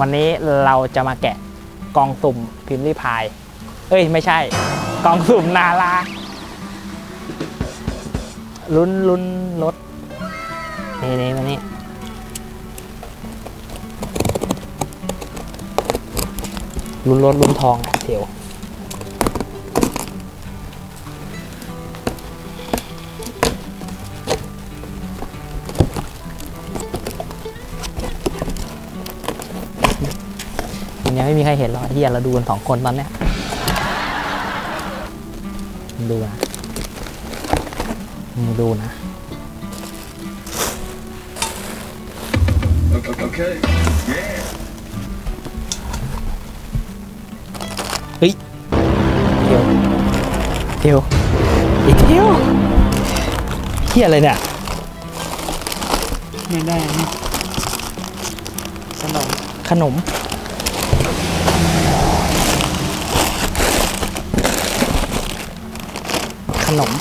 วันนี้เราจะมาแกะกองสุ่มพิมพ์รีพาย เอ้ยไม่ใช่ กองสุ่มนาลาลุ้นลุ้นรถนี่นี่มานี่ลุ้นรถลุ้นทองอะเดี๋ยว มันยังไม่มีใครเห็นหรอกที่เราดูกันสองคนตอนเนี้ยมึงดูนะมึงดูนะ Okay. Yeah. เฮ้ยเที่ยวเที่ยวอีกเที่ยวเฮียอะไรเนี่ยไม่ได้นี่สนมขนม นม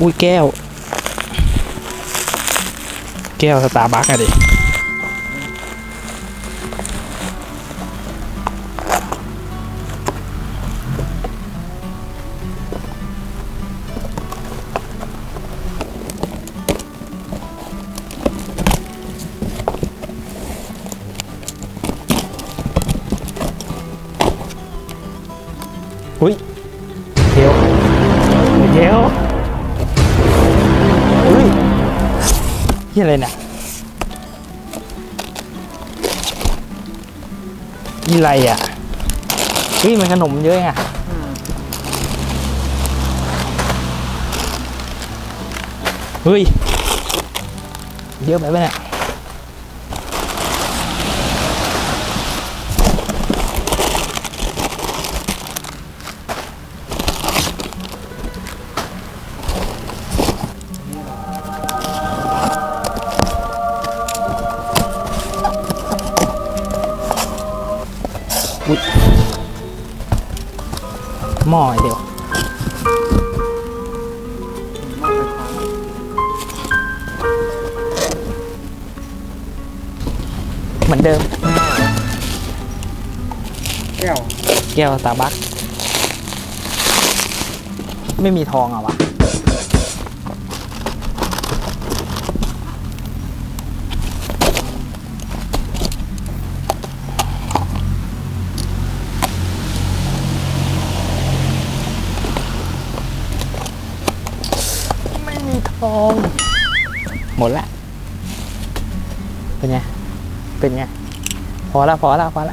อุ้ยแก้ว แก้วสตาร์บัคอะดิ อุ้ยเทวเทวอุ้ยที่อะไรเนี่ยนี่อะไรอะเฮ้ยมันขนมเยอะไงเฮ้ย เยอะไปปะเนี่ย หม้อไอ้เดียวเหมือนเดิม แก้ว แก้วตาบัคไม่มีทองอะวะ ทอง หมดละ เป็นไง เป็นไง พอละพอละพอละ